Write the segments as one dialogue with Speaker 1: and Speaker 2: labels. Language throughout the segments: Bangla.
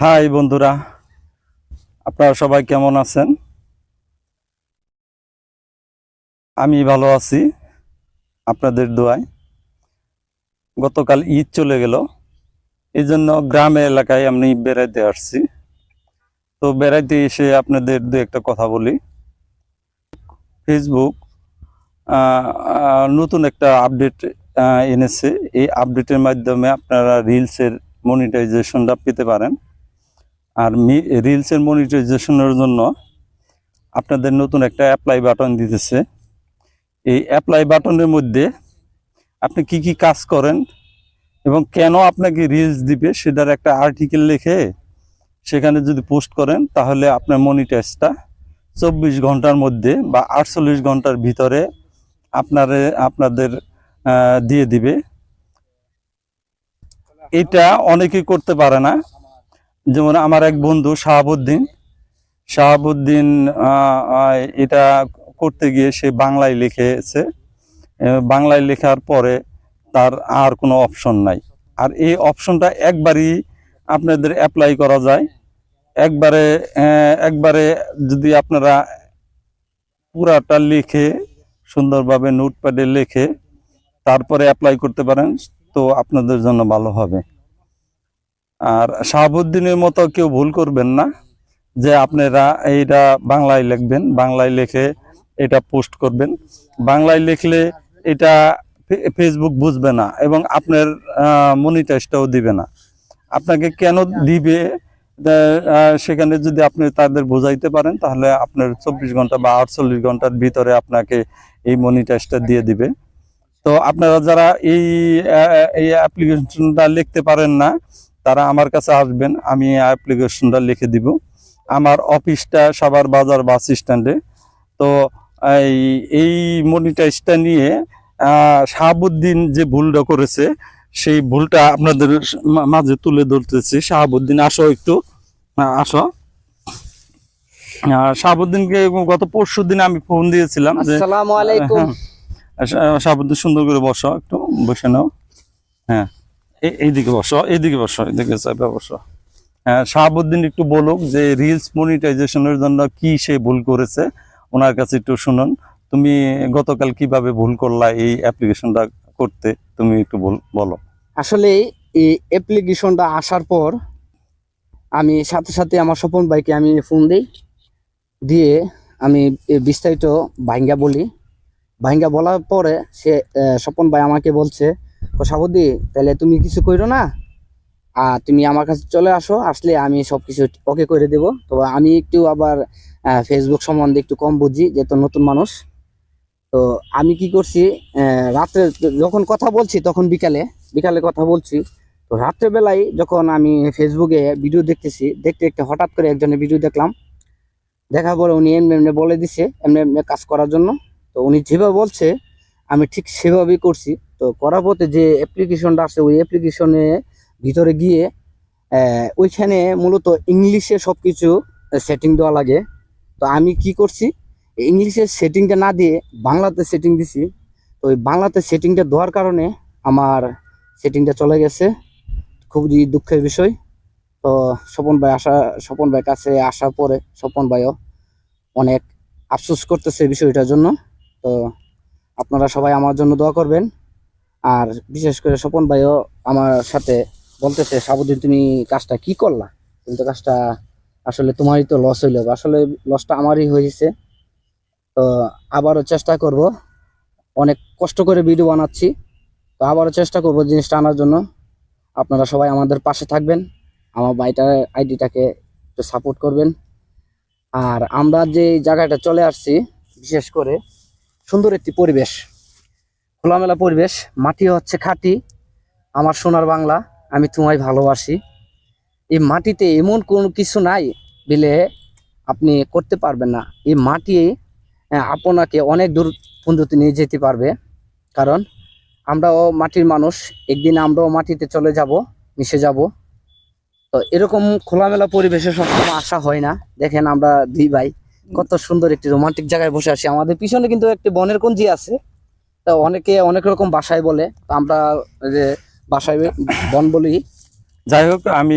Speaker 1: হাই বন্ধুরা, আপনারা সবাই কেমন আছেন? আমি ভালো আছি, আপনাদের দোয়ায়। গতকাল ঈদ চলে গেল এই জন্য গ্রামে এলাকায় আমি বেড়াইতে আসছি। তো বেড়াইতে এসে আপনাদের দু একটা কথা বলি। ফেসবুক নতুন একটা আপডেট এনেছে। এই আপডেটের মাধ্যমে আপনারা রিলসের মনিটাইজেশনটা পেতে পারেন। আর রিলসের মনিটাইজেশনের জন্য আপনাদের নতুন একটা অ্যাপ্লাই বাটন দিতেছে। এই অ্যাপ্লাই বাটনের মধ্যে আপনি কি কি কাজ করেন এবং কেন আপনাকে রিলস দিবে সেটার একটা আর্টিকেল লিখে সেখানে যদি পোস্ট করেন তাহলে আপনার মনিটাইজটা চব্বিশ ঘণ্টার মধ্যে বা আটচল্লিশ ঘণ্টার ভিতরে আপনারে, আপনাদের দিয়ে দিবে। এটা অনেকেই করতে পারে না। যেমন আমার এক বন্ধু শাহাবুদ্দিন শাহাবুদ্দিন এটা করতে গিয়ে সে বাংলায় লিখেছে। বাংলায় লেখার পরে তার আর কোনো অপশন নাই। আর এই অপশনটা একবারই আপনাদের অ্যাপ্লাই করা যায়। একবারে একবারে যদি আপনারা পুরাটা লিখে, সুন্দরভাবে নোটপ্যাডে লিখে তারপরে অ্যাপ্লাই করতে পারেন, তো আপনাদের জন্য ভালো হবে। আর শাহাবুদ্দিনের মতো কেউ ভুল করবেন না যে আপনারা এইটা বাংলায় লিখবেন, বাংলায় লিখে এটা পোস্ট করবেন। বাংলায় লিখলে এটা ফেসবুক বুঝবে না এবং আপনার মনিটাইজটাও দিবে না। আপনাকে কেন দিবে? সেখানে যদি আপনি তাদের বোঝাইতে পারেন, তাহলে আপনার চব্বিশ ঘণ্টা বা আটচল্লিশ ঘণ্টার ভিতরে আপনাকে এই মনিটাইজটা দিয়ে দিবে। তো আপনারা যারা এই এই অ্যাপ্লিকেশনটা লিখতে পারেন না তারা আমার কাছে আসবেন আমি অ্যাপ্লিকেশনটা লিখে দিব। আমার অফিসটা সাভার বাজার বাস স্ট্যান্ডে তো এই এই মনিটাইজটা নিয়ে শাহাবুদ্দিন যে ভুলটা করেছে সেই ভুলটা আপনাদের মাঝে তুলে ধরতেছি। শাহাবুদ্দিন আসো একটু। আসো। শাহাবুদ্দিনকে গত পরশু দিন আমি ফোন দিয়েছিলাম হ্যাঁ, শাহাবুদ্দিন সুন্দর করে বসো একটু বসে নাও। হ্যাঁ। এইদিকে বসো এইদিকে বসো, এইদিকে চাপে বসো। হ্যাঁ শাহাবুদ্দিন একটু বলুক যে রিলস মনিটাইজেশনের জন্য কি সে ভুল করেছে, ওনার কাছে একটু শুনুন। তুমি গতকাল কীভাবে ভুল করলা এই অ্যাপ্লিকেশনটা করতে, তুমি একটু বল-
Speaker 2: আসলে এই অ্যাপ্লিকেশনটা আসার পর আমি সাথে সাথে আমার স্বপন ভাইকে আমি ফোন দিই, দিয়ে আমি বিস্তারিত ভাইঙ্গা বলি। ভাইঙ্গা বলার পরে সে স্বপন ভাই আমাকে বলছে সাবদি, তাহলে তুমি কিছু করো না? আর তুমি আমার কাছে চলে আসো, আসলে আমি সব কিছু ওকে করে দেবো। তো আমি একটু আবার ফেসবুক সম্বন্ধে একটু কম বুঝি, যেহেতু নতুন মানুষ। তো আমি কি করছি রাত্রে যখন কথা বলছি, তখন বিকালে বিকালে কথা বলছি। তো রাত্রেবেলায় যখন আমি ফেসবুকে ভিডিও দেখতেছি, দেখতে দেখতে হঠাৎ করে একজনের ভিডিও দেখলাম। দেখার পরে উনি এমনি এমনি বলে দিছে, এমনি এমনি কাজ করার জন্য। তো উনি যেভাবে বলছে, আমি ঠিক সেভাবেই করছি। তো করার পথে যে অ্যাপ্লিকেশনটা আছে ওই অ্যাপ্লিকেশনে ভিতরে গিয়ে ওইখানে মূলত ইংলিশে সব কিছু সেটিং দেওয়া লাগে। তো আমি কি করছি? ইংলিশের সেটিংটা না দিয়ে বাংলাতে সেটিং দিছি। তো ওই বাংলাতে সেটিংটা দেওয়ার কারণে আমার সেটিংটা চলে গেছে। খুবই দুঃখের বিষয়। তো স্বপন ভাই আসা, স্বপন ভাই কাছে আসার পরে স্বপন ভাইও অনেক আফসোস করতেছে বিষয়টার জন্য। তো আপনারা সবাই আমার জন্য দোয়া করবেন। আর বিশেষ করে স্বপন ভাইও আমার সাথে বলতেছে, সাবুদ্দিন, তুমি কাজটা কি করলা? কিন্তু কাজটা আসলে তোমারই তো লস হইল। আসলে লসটা আমারই হয়েছে। তো আবারও চেষ্টা করব। অনেক কষ্ট করে ভিডিও বানাচ্ছি। তো আবারও চেষ্টা করব জিনিসটা আনার জন্য। আপনারা সবাই আমাদের পাশে থাকবেন। আমার বাইটার আইডিটাকে একটু সাপোর্ট করবেন। আর আমরা যে জায়গাটা চলে আসছি, বিশেষ করে সুন্দর একটি পরিবেশ। খোলামেলা পরিবেশ। মাটি হচ্ছে খাঁটি। আমার সোনার বাংলা, আমি তোমায় ভালোবাসি। এই মাটিতে এমন কোনো কিছু নাই বিলে আপনি করতে পারবেন না। এই মাটি আপনাকে অনেক দূর পর্যন্ত নিয়ে যেতে পারবে। কারণ আমরাও মাটির মানুষ। একদিন আমরাও মাটিতে চলে যাব, মিশে যাব। তো এরকম খোলামেলা পরিবেশে সবসময় আসা হয় না। দেখেন আমরা দুই ভাই, কত সুন্দর একটি রোমান্টিক জায়গায় বসে আছি। আমাদের পিছনে কিন্তু একটি বনের কঞ্জি আছে। তো অনেকে অনেক রকম বাসায় বলে আমরা যে বাসায় বন বলি।
Speaker 1: যাই হোক, আমি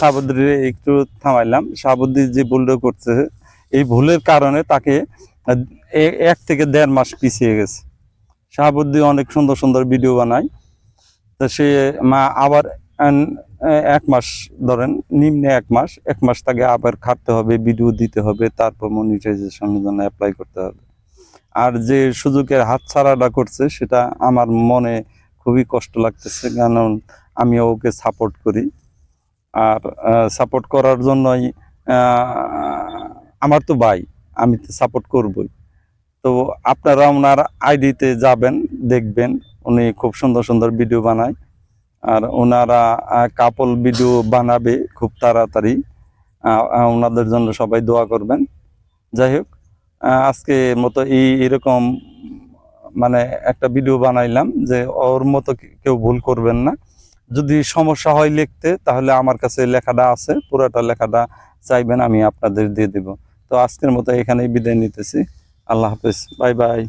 Speaker 1: সাবুদ্দির একটু থামাইলাম। সাবুদ্দি যে ভুলটা করছে, এই ভুলের কারণে তাকে এক থেকে দেড় মাস পিছিয়ে গেছে। শাহাবুদ্দি অনেক সুন্দর সুন্দর ভিডিও বানায়। তো সে, মা, আবার এক মাস ধরেন, নিম্নে এক মাস এক মাস তাকে আবার খাটতে হবে, ভিডিও দিতে হবে, তারপর মনিটাইজেশনের জন্য অ্যাপ্লাই করতে হবে। আর যে সুযোগের হাতছাড়াটা করছে, সেটা আমার মনে খুবই কষ্ট লাগতেছে, কারণ আমি ওকে সাপোর্ট করি। আর সাপোর্ট করার জন্যই আমার তো ভাই, আমি তো সাপোর্ট করবই। তো আপনারা ওনার আইডিতে যাবেন, দেখবেন, উনি খুব সুন্দর সুন্দর ভিডিও বানায়। আর ওনারা কাপল ভিডিও বানাবে খুব তাড়াতাড়ি। ওনাদের জন্য সবাই দোয়া করবেন। যাই হোক আজকে মতো এই এরকম মানে একটা ভিডিও বানাইলাম যে ওর মতো কেউ ভুল করবেন না। যদি সমস্যা হয় লিখতে, তাহলে আমার কাছে লেখাটা আছে, পুরাটা লেখাটা চাইবেন, আমি আপনাদের দিয়ে দেব। তো আজকের মতো এখানেই বিদায় নিতেছি। আল্লাহ হাফিজ। Bye bye.